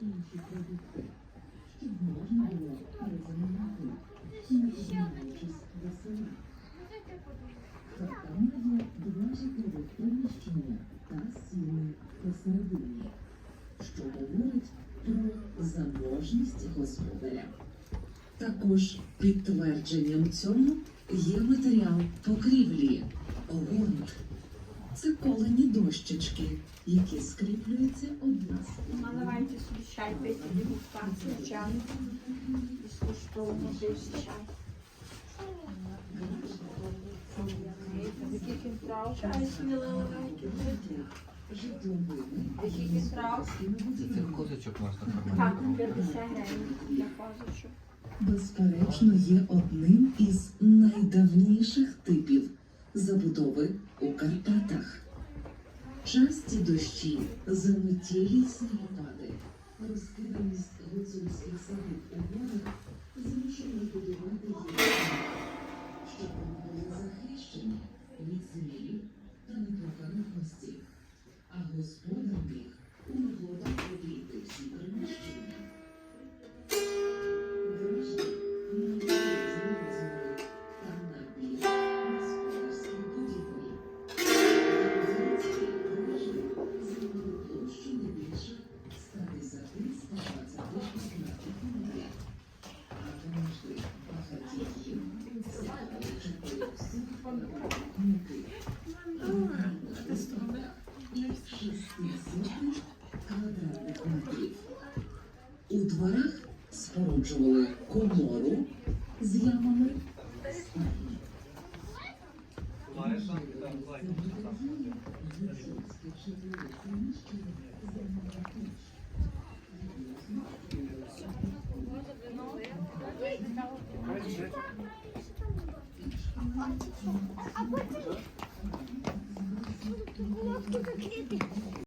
інші продукти, щоб можна було перезимувати, не піднімаючись до села. Два приміщення та стіни посередині, що говорить про заможність господаря. Також підтвердженням цьому є матеріал покрівлі гонт. Це колені дощечки, які скріплюються одна чай, пийте дегустацію чаю. Безкоштовно чай. Чай житловими Який кінтрал? Це козочок можна Так, 50 гривень для козочок. безперечно є одним із найдавніших типів забудови у Карпатах. Часті дощі, заметілі снігопади, розкиданість гуцульських садів у горах змушує будувати їх, щоб вони були захищені від землі та непроханих гостів, а господар дворах споруджували комору з ямами. А потім